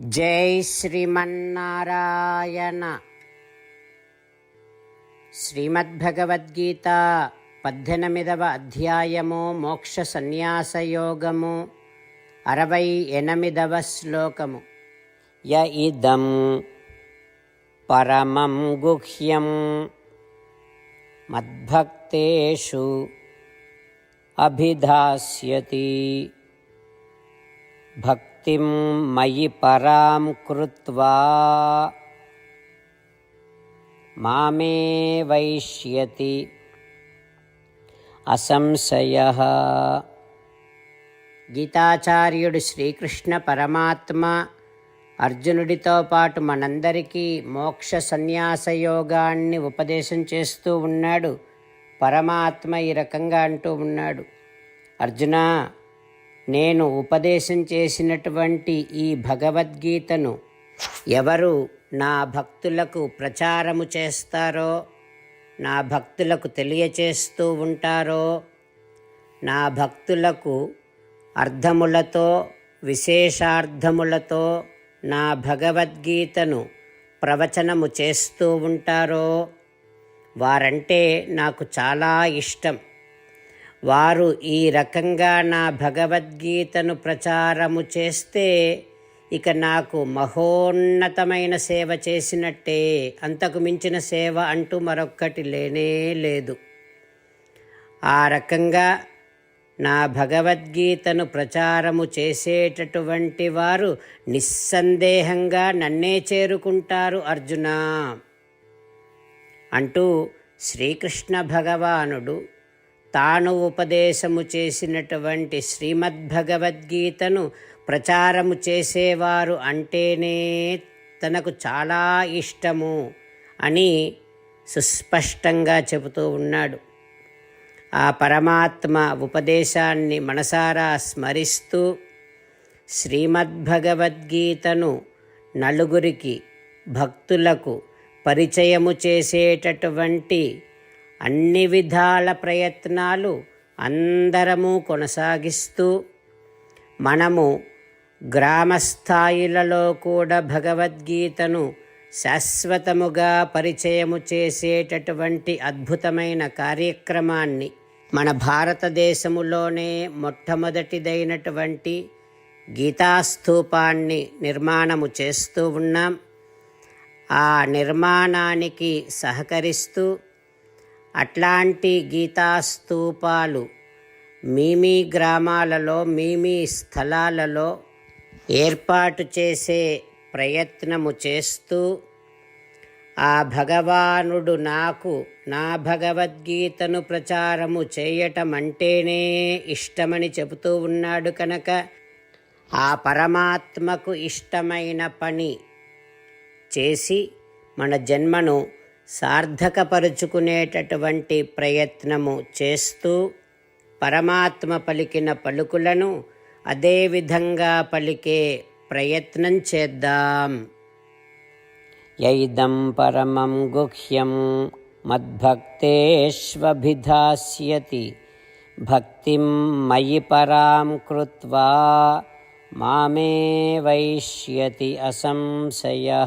జై శ్రీమన్నారాయణ. శ్రీమద్భగవద్గీత పద్దెనిమిదవ అధ్యాయము మోక్ష సన్యాసయోగము అరవై ఎనిమిదవ శ్లోకము. య ఇదం పరమం గుహ్యం మద్భక్తేషు అభిధాస్యతి. భక్ భక్తిం మయి పరాం కృత్వా మామే వైష్యతి అసంశయ గీతాచార్యుడు శ్రీకృష్ణ పరమాత్మ అర్జునుడితో పాటు మనందరికీ మోక్ష సన్యాస యోగాన్ని ఉపదేశం చేస్తూ ఉన్నాడు. పరమాత్మ ఈ రకంగా అంటూ ఉన్నాడు. అర్జున నేను ఉపదేశం చేసినటువంటి ఈ భగవద్గీతను ఎవరు నా భక్తులకు ప్రచారము చేస్తారో నా భక్తులకు తెలియచేస్తూ ఉంటారో నా భక్తులకు అర్థములతో విశేషార్థములతో నా భగవద్గీతను ప్రవచనము చేస్తూ ఉంటారో వారంటే నాకు చాలా ఇష్టం. వారు ఈ రకంగా నా భగవద్గీతను ప్రచారము చేస్తే ఇక నాకు మహోన్నతమైన సేవ చేసినట్టే. అంతకు మించిన సేవ అంటూ మరొక్కటి లేనే లేదు. ఆ రకంగా నా భగవద్గీతను ప్రచారము చేసేటటువంటి వారు నిస్సందేహంగా నన్నే చేరుకుంటారు అర్జున అంటూ శ్రీకృష్ణ భగవానుడు తాను ఉపదేశము చేసినటువంటి శ్రీమద్భగవద్గీతను ప్రచారము చేసేవారు అంటేనే తనకు చాలా ఇష్టము అని సుస్పష్టంగా చెబుతూ ఉన్నాడు. ఆ పరమాత్మ ఉపదేశాన్ని మనసారా స్మరిస్తూ శ్రీమద్భగవద్గీతను నలుగురికి భక్తులకు పరిచయము చేసేటటువంటి అన్ని విధాల ప్రయత్నాలు అందరము కొనసాగిస్తూ మనము గ్రామస్థాయిలలో కూడా భగవద్గీతను శాశ్వతముగా పరిచయము చేసేటటువంటి అద్భుతమైన కార్యక్రమాన్ని మన భారతదేశములోనే మొట్టమొదటిదైనటువంటి గీతాస్థూపాన్ని నిర్మాణము చేస్తూ ఉన్నాం. ఆ నిర్మాణానికి సహకరిస్తూ అట్లాంటి గీతాస్తూపాలు మీమీ గ్రామాలలో మీమీ స్థలాలలో ఏర్పాటు చేసే ప్రయత్నము చేస్తూ ఆ భగవానుడు నాకు నా భగవద్గీతను ప్రచారము చేయటం అంటేనే ఇష్టమని చెబుతూ ఉన్నాడు కనుక ఆ పరమాత్మకు ఇష్టమైన పని చేసి మన జన్మను సార్థకపరుచుకునేటటువంటి ప్రయత్నము చేస్తూ పరమాత్మ పలికిన పలుకులను అదేవిధంగా పలికే ప్రయత్నం చేద్దాం. యైదం పరమం గుహ్యం మద్భక్తేష్వభిధాస్యతి. భక్తిం మయి పరాం కృత్వా మామే వైష్యతి అసంశయ.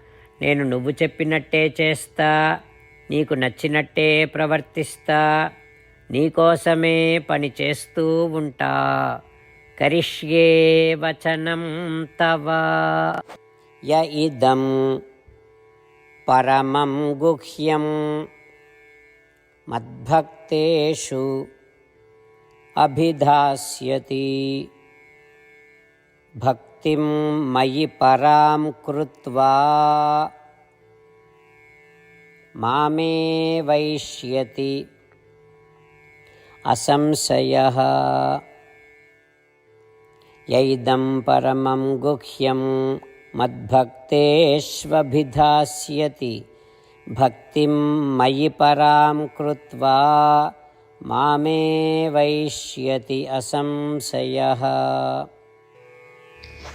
నేను నువ్వు చెప్పినట్టే చేస్తా నీకు నచ్చినట్టే ప్రవర్తిస్తా నీకోసమే పని చేస్తూ ఉంటా. కరిష్యే వచనం తవ. య ఇదం పరమం గుహ్యం మద్భక్తేషు అభిధాస్యతి. భక్ शक्तिं मयि परां कृत्वा मामे वैष्यति असंशयः यैदं परमं गुह्यं मद्भक्तेष्वभिधास्यति भक्तिं मयि परां कृत्वा मामे वैष्यति असंशयः